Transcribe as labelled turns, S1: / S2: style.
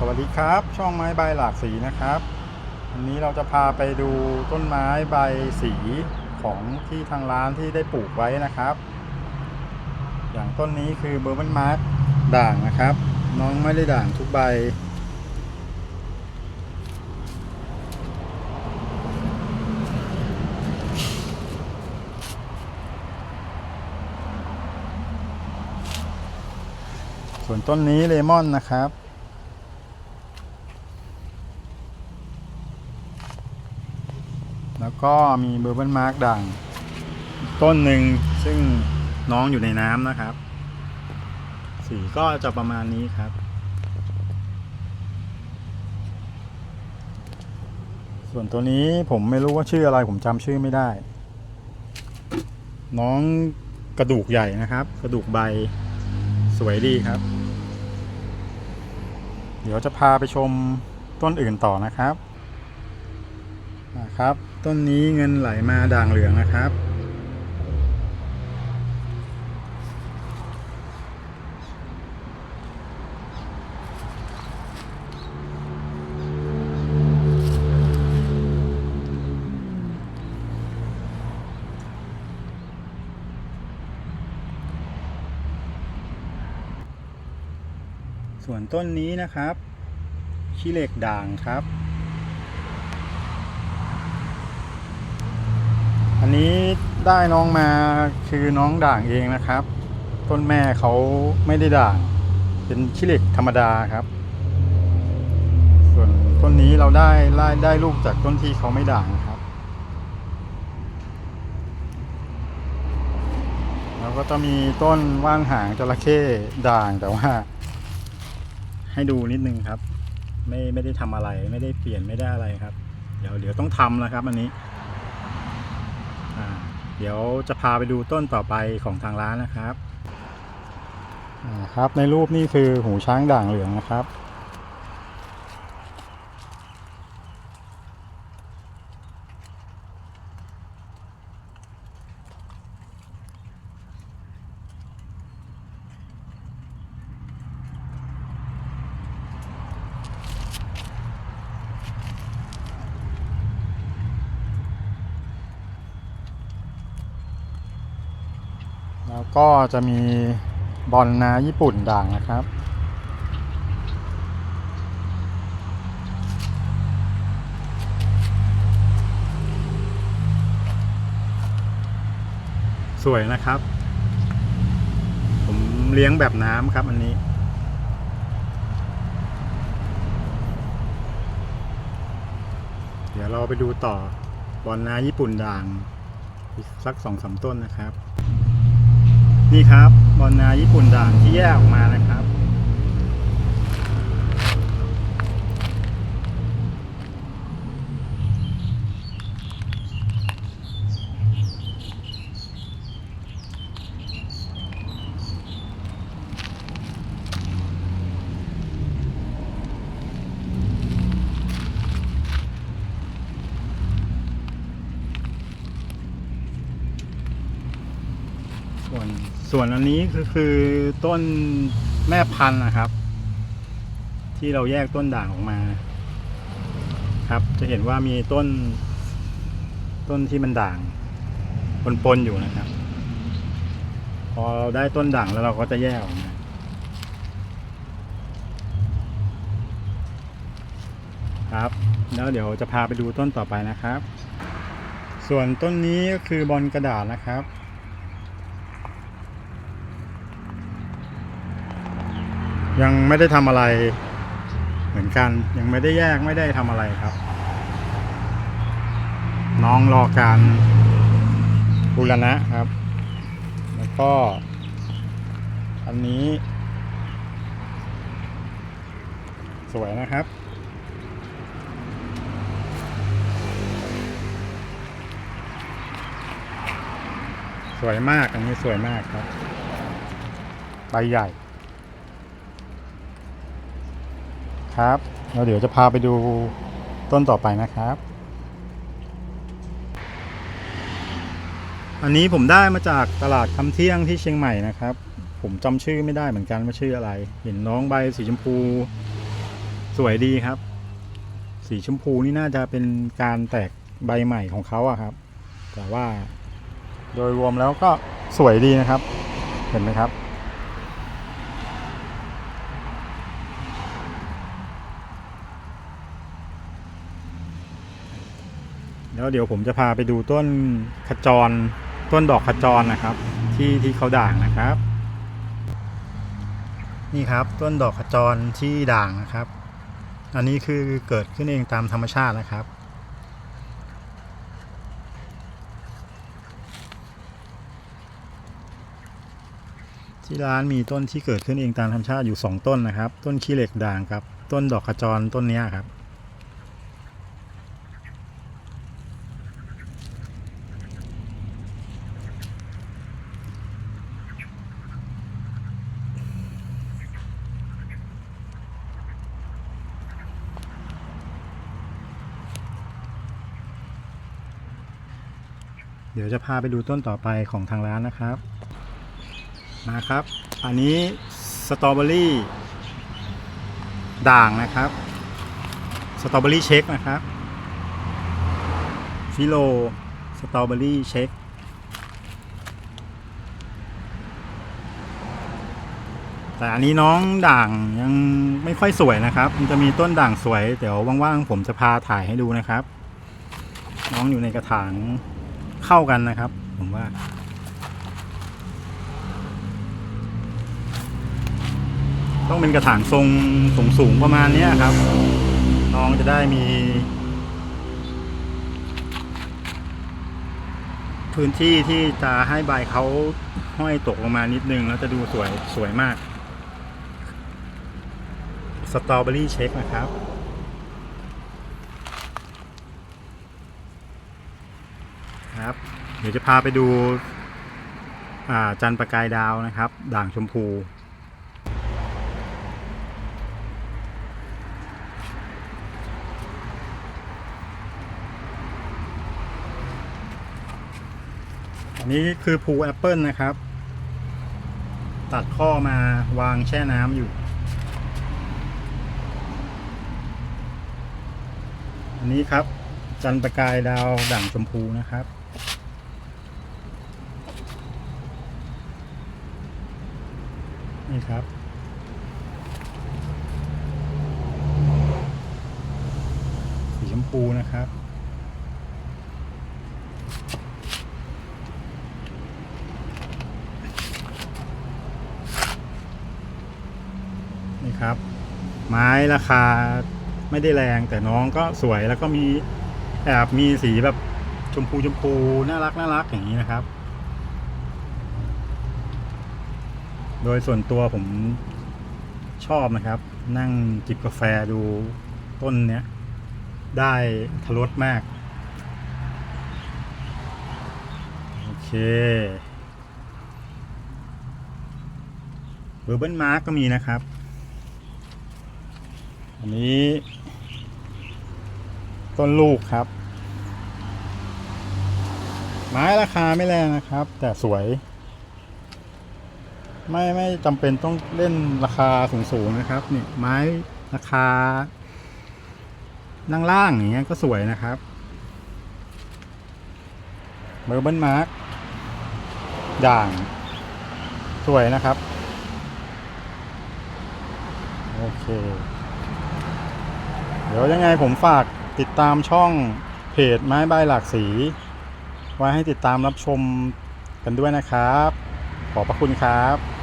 S1: สวัสดีครับ ช่องไม้ใบหลากสีนะครับวันนี้เราจะพาไปดูต้นไม้ใบสีของที่ทางร้านที่ได้ปลูกไว้นะครับ อย่างต้นนี้คือเบอร์มันมาร์กด่างนะครับ น้องไม่ได้ด่างทุกใบ ส่วนต้นนี้เลมอนนะครับ แล้วก็มีเบอร์เบิลมาร์กด่าง ต้นหนึ่งซึ่งน้องอยู่ในน้ำนะครับ สีก็จะประมาณนี้ครับ ส่วนตัวนี้ผมไม่รู้ว่าชื่ออะไรผมจำชื่อไม่ได้ น้องกระดูกใหญ่นะครับ กระดูกใบสวยดีครับ เดี๋ยวจะพาไปชมต้นอื่นต่อนะครับนะครับ ต้นนี้เงินไหลมาด่างเหลืองนะครับ ส่วนต้นนี้นะครับขี้เหล็กด่างครับ อันนี้ได้น้องมาคือน้องด่างเองนะครับ ต้นแม่เขาไม่ได้ด่าง เป็นขี้เหล็กธรรมดาครับ ส่วนต้นนี้เราได้ได้ได้ลูกจากต้นที่เขาไม่ด่างครับ แล้วก็จะมีต้นว่านหางจระเข้ด่างแต่ว่า ให้ดูนิดนึงครับ ไม่ไม่ได้ทำอะไรไม่ได้เปลี่ยนไม่ได้อะไรครับ เดี๋ยวเดี๋ยวต้องทำนะครับ อันนี้ เดี๋ยวจะพาไปดูต้นต่อไปของทางร้านนะครับอ่าครับในรูปนี่คือหูช้างด่างเหลืองนะครับ แล้วก็จะมีบอลนาญี่ปุ่นด่างนะครับ สวยนะครับ ผมเลี้ยงแบบน้ำครับอันนี้เดี๋ยวเราไปดูต่อบอลนาญี่ปุ่นด่าง อีกสักสองสามต้นนะครับ นี่ครับบอลนาญี่ปุ่นด่างที่แยกออกมานะครับ ส่วน ส่วนอันนี้คือคือต้นแม่พันธุ์นะครับ ที่เราแยกต้นด่างออกมา ครับจะเห็นว่ามีต้น ต้นที่มันด่างปนๆอยู่นะครับ พอเราได้ต้นด่างแล้วเราก็จะแยกออกมาครับ แล้วเดี๋ยวจะพาไปดูต้นต่อไปนะครับ ส่วนต้นนี้ก็คือบอลกระดาษนะครับ ยังไม่ได้ทำอะไรเหมือนกันยังไม่ได้แยกไม่ได้ทำอะไรครับ น้องรอการบูรณะครับ แล้วก็ อันนี้ สวยนะครับสวยมาก อันนี้สวยมากครับ ใบใหญ่ ครับแล้วเดี๋ยวจะพาไปดูต้นต่อไปนะครับ อันนี้ผมได้มาจากตลาดคำเที่ยงที่เชียงใหม่นะครับ ผมจำชื่อไม่ได้เหมือนกันว่าชื่ออะไร เห็นน้องใบสีชมพูสวยดีครับ สีชมพูนี่น่าจะเป็นการแตกใบใหม่ของเขาอะครับ แต่ว่าโดยรวมแล้วก็สวยดีนะครับ เห็นไหมครับ แล้วเดี๋ยวผมจะพาไปดูต้นขจร ต้นดอกขจรนะครับ ที่ที่เขาด่างนะครับ นี่ครับต้นดอกขจรที่ด่างนะครับ อันนี้คือเกิดขึ้นเองตามธรรมชาตินะครับ ที่ร้านมีต้นที่เกิดขึ้นเองตามธรรมชาติอยู่ 2 ต้นนะครับ ต้นขี้เหล็กด่างกับ ต้นดอกขจรต้นนี้ครับ เดี๋ยวจะพาไปดูต้นต่อไปของทางร้านนะครับ มาครับ อันนี้สตรอเบอรี่ด่างนะครับ สตรอเบอรี่เช็คนะครับ ฟิโลสตรอเบอรี่เช็คแต่อันนี้น้องด่างยังไม่ค่อยสวยนะครับ มันจะมีต้นด่างสวย เดี๋ยวว่างๆผมจะพาถ่ายให้ดูนะครับ น้องอยู่ในกระถาง เข้ากันนะครับ ผมว่า ต้องเป็นกระถางทรงสูงสูงๆประมาณนี้ครับ น้องจะได้มี พื้นที่ที่จะให้ใบเขาห้อยตกลงมานิดนึง แล้วจะดูสวยสวยมาก สตรอเบอรี่เช็คนะครับ ครับ เดี๋ยวจะพาไปดูจันประกายดาวนะครับ ด่างชมพู อันนี้คือภูแอปเปิลนะครับ ตัดข้อมาวางแช่น้ำอยู่ อันนี้ครับจันประกายดาวด่างชมพูนะครับ นี่ครับ สีชมพูนะครับ นี่ครับ ไม้ราคาไม่ได้แรงแต่น้องก็สวยแล้วก็มีแอบมีสีแบบชมพูชมพูน่ารักน่ารักอย่างนี้นะครับ โดยส่วนตัวผมชอบนะครับ นั่งจิบกาแฟดูต้นเนี้ย ได้ทรสมาก โอเคเบอร์เบิลมาร์กก็มีนะครับ อันนี้ ต้นลูกครับ ไม้ราคาไม่แรงนะครับ แต่สวย ไม่ไม่จำเป็นต้องเล่นราคาสูงๆนะครับนี่ไม้ราคานั่งล่างอย่างเงี้ยก็สวยนะครับเบอร์เบิลมาร์กด่าง สวยนะครับ โอเค เดี๋ยวยังไงผมฝากติดตามช่องเพจไม้ใบหลากสี ไว้ให้ติดตามรับชมกันด้วยนะครับ ขอบพระคุณครับ